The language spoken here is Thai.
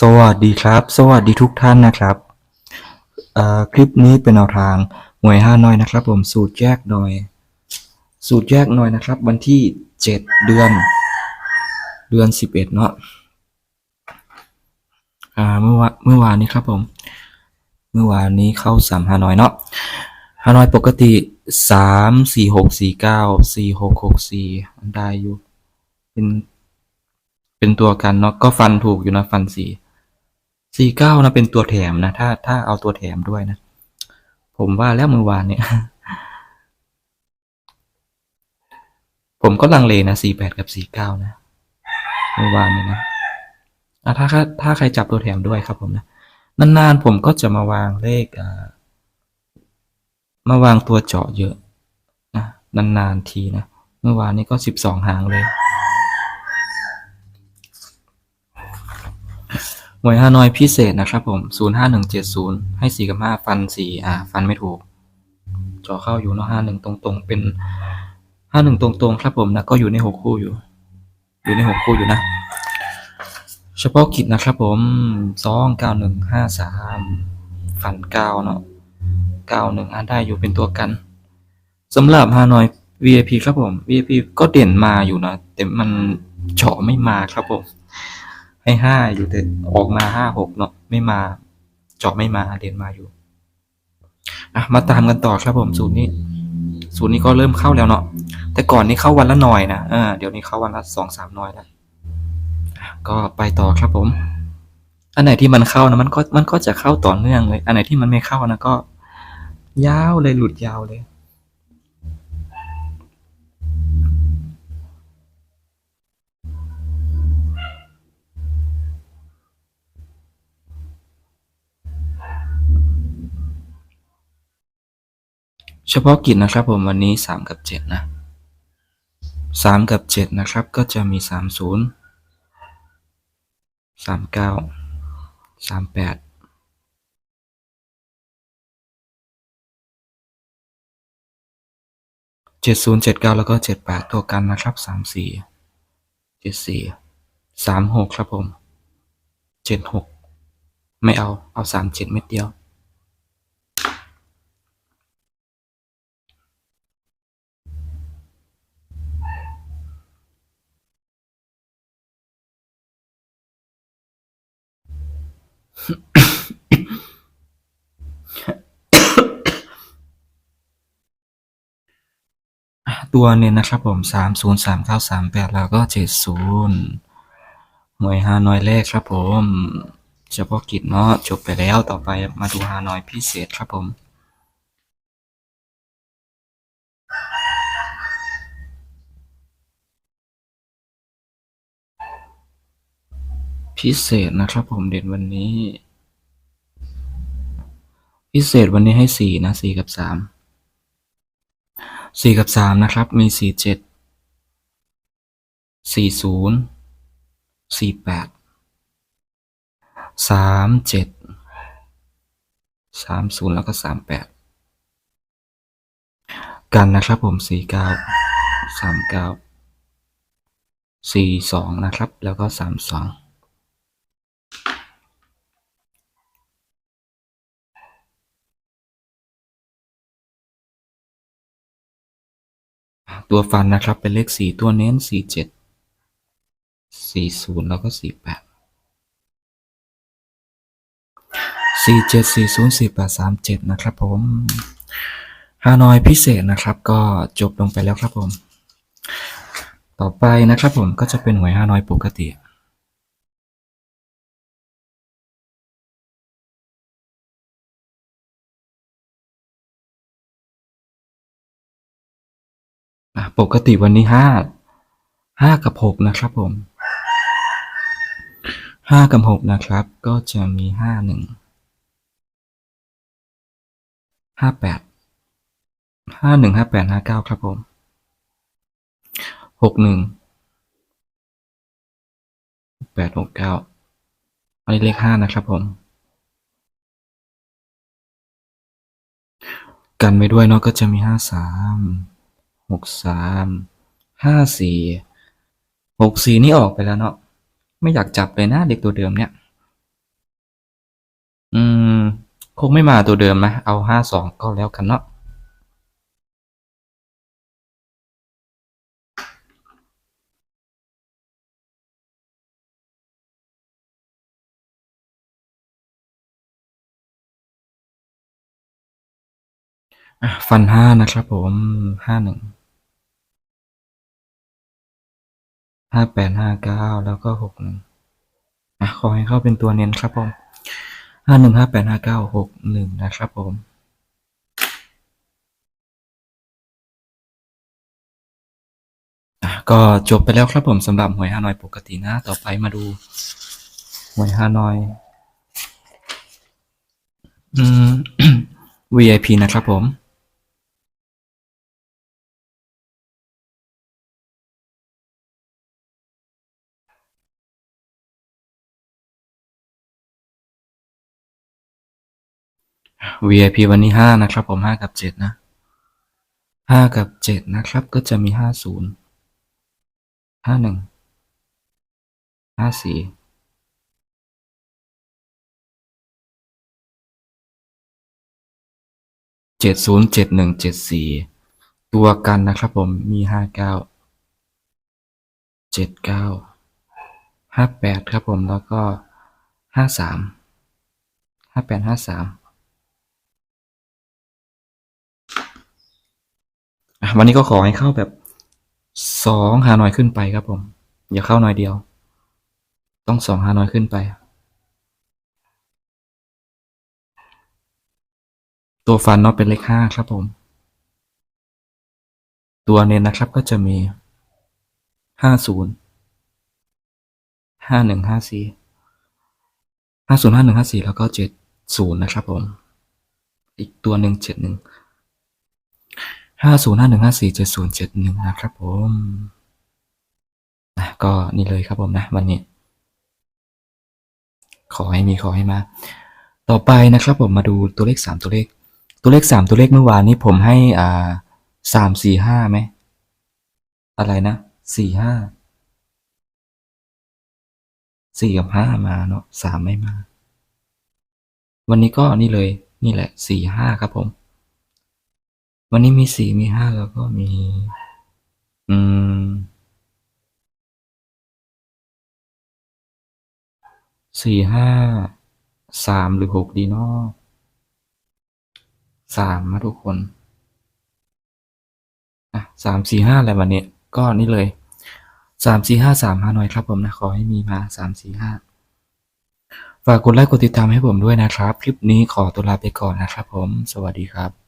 สวัสดีครับ สวัสดีทุกท่านนะครับคลิปนี้เป็นแนวทางหวยห้าน้อยนะครับ ผมสูตรแยกหน่อย สูตรแยกหน่อยนะครับ วันที่เจ็ดเดือน เดือนสิบเอ็ดเนาะเมื่อวานเมื่อวานนี้ครับผม เมื่อวานนี้เข้าสามฮานอยเนาะฮานอยปกติสามสี่หกสี่เก้าสี่หกหกสี่ได้อยู่เป็นเป็นตัวกันเนาะก็ฟันถูกอยู่นะฟันสี่ สี่เก้านะเป็นตัวแถมนะ ถ้าถ้าเอาตัวแถมด้วยนะ ผมว่าแล้วเมื่อวานเนี่ย ผมก็ลังเลนะสี่แปดกับสี่เก้านะเมื่อวานเนี่ยนะอะถ้าถ้าใครจับตัวแถมด้วยครับผมนะนานๆผมก็จะมาวางเลขอ่ามาวางตัวเจาะเยอะนะนานๆทีนะ เมื่อวานนี้ก็สิบสองหางเลย หวยฮานอยพิเศษนะครับผม05170ให้4กับ5ฟัน4อ่า ฟันไม่ถูกจอเข้าอยู่เนาะ51ตรงๆ เป็น51ตรงๆ ครับผมนะ ก็อยู่ใน6คู่อยู่ อยู่ใน6คู่อยู่นะ เฉพาะกิจนะครับผม29153ฟัน9เนาะ91อ่านได้อยู่เป็นตัวกันสำหรับฮานอย VIP ครับผม VIP ก็เด่นมาอยู่นะ แต่มันเจาะไม่มาครับผม ให้ห้าอยู่แต่ออกมาห้าหกเนาะไม่มาเจาะไม่มาเด่นมาอยู่อะมาตามกันต่อครับผมสูตรนี้ สูตรนี้ก็เริ่มเข้าแล้วเนาะแต่ก่อนนี้เข้าวันละหน่อยนะอ่าเดี๋ยวนี้เข้าวันละสองสามหน่อยแล้วอะก็ไปต่อครับผม อันไหนที่มันเข้านะมันก็มันก็จะเข้าต่อเนื่องเลย อันไหนที่มันไม่เข้านะก็ ยาวเลยหลุดยาวเลย เฉพาะกิจนะครับผมวันนี้สามกับเจ็ดนะสามกับเจ็ดนะครับก็จะมีสามศูนย์สามเก้าสามแปดเจ็ดศูนย์เจ็ดเก้าแล้วก็เจ็ดแปดตัวกันนะครับสามสี่เจ็ดสี่สามหกครับผมเจ็ดหกไม่เอาเอาสามเจ็ดเม็ดเดียว ตัวเนี่ยนะครับผมสามศูนย์สามเก้าสามแปดแล้วก็เจ็ดศูนย์หน่วยฮานอยแรกครับผม เฉพาะกิจเนาะจบไปแล้วต่อไปมาดูฮานอยพิเศษครับผม พิเศษนะครับผมเด่นวันนี้ พิเศษวันนี้ให้สี่นะสี่กับสามสี่กับสามนะครับมีสี่เจ็ดสี่ศูนย์สี่แปดสามเจ็ดสามศูนย์แล้วก็สามแปดกันนะครับผมสี่เก้าสามเก้าสี่สองนะครับ แล้วก็สามสอง ตัวฟันนะครับเป็นเลขสี่ตัวเน้นสี่เจ็ดสี่ศูนย์แล้วก็สี่แปดสี่เจ็ดสี่ศูนย์สี่แปดสามเจ็ดนะครับผมฮานอยพิเศษนะครับก็จบลงไปแล้วครับผม ต่อไปนะครับผมก็จะเป็นหวยฮานอยปกติ ปกติวันนี้ห้าห้ากับหกนะครับผมห้ากับหกนะครับ ก็จะมีห้าหนึ่งห้าแปดห้าหนึ่งห้าแปดห้าเก้าครับผมหกหนึ่งแปดหกเก้าอันนี้เลขห้านะครับผมกันไปด้วยเนาะก็จะมีห้าสาม หกสามห้าสี่หกสี่นี่ออกไปแล้วเนาะไม่อยากจับไปนะเด็กตัวเดิมเนี่ย อืม คงไม่มาตัวเดิมนะ เอาห้าสองก็แล้วกันเนาะ ฟันห้านะครับผมห้าหนึ่งห้าแปดห้าเก้าแล้วก็หกหนึ่งอะขอให้เข้าเป็นตัวเน้นครับผมห้าหนึ่งห้าแปดห้าเก้าหกหนึ่งนะครับผมก็จบไปแล้วครับผมสำหรับหวยฮานอยปกตินะ ต่อไปมาดูหวยฮานอย อืม VIP นะครับผม VIP วันนี้ห้านะครับผมห้ากับเจ็ดนะห้ากับเจ็ดนะครับ ก็จะมีห้าศูนย์ห้าหนึ่งห้าสี่เจ็ดศูนย์เจ็ดหนึ่งเจ็ดสี่ตัวกันนะครับผมมีห้าเก้าเจ็ดเก้าห้าแปดครับผมแล้วก็ห้าสามห้าแปดห้าสาม อะ วันนี้ก็ขอให้เข้าแบบสองฮานอยขึ้นไปครับผม อย่าเข้าหน่อยเดียว ต้องสองฮานอยขึ้นไป ตัวฟันเนาะเป็นเลขห้าครับผม ตัวเน้นนะครับก็จะมีห้าศูนย์ห้าหนึ่งห้าสี่ห้าศูนย์ห้าหนึ่งห้าสี่แล้วก็เจ็ดศูนย์นะครับผม อีกตัวหนึ่งเจ็ดหนึ่ง ห้าศูนย์ห้าหนึ่งห้าสี่จ็ดศูนย์เจ็ดหนึ่งนะครับผมนะก็นี่เลยครับผมนะวันนี้ ขอให้มีขอให้มา ต่อไปนะครับผมมาดูตัวเลขสามตัวเลข ตัวเลขสามตัวเลขเมื่อวานนี้ผมให้อ่าสามสี่ห้าไหม อะไรนะสี่ห้าสี่กับห้ามาเนาะสามไม่มา วันนี้ก็นี่เลยนี่แหละสี่ห้าครับผม วันนี้มีสี่มีห้าแล้วก็มี อืมสี่ห้าสามหรือหกดีเนาะสามมาทุกคนอะสามสี่ห้าอะไรวันนี้ก็นี่เลยสามสี่ห้าสามห้าหน่อยครับผมนะ ขอให้มีมาสามสี่ห้าฝากกดไลค์กดติดตามให้ผมด้วยนะครับ คลิปนี้ขอตัวลาไปก่อนนะครับผม สวัสดีครับ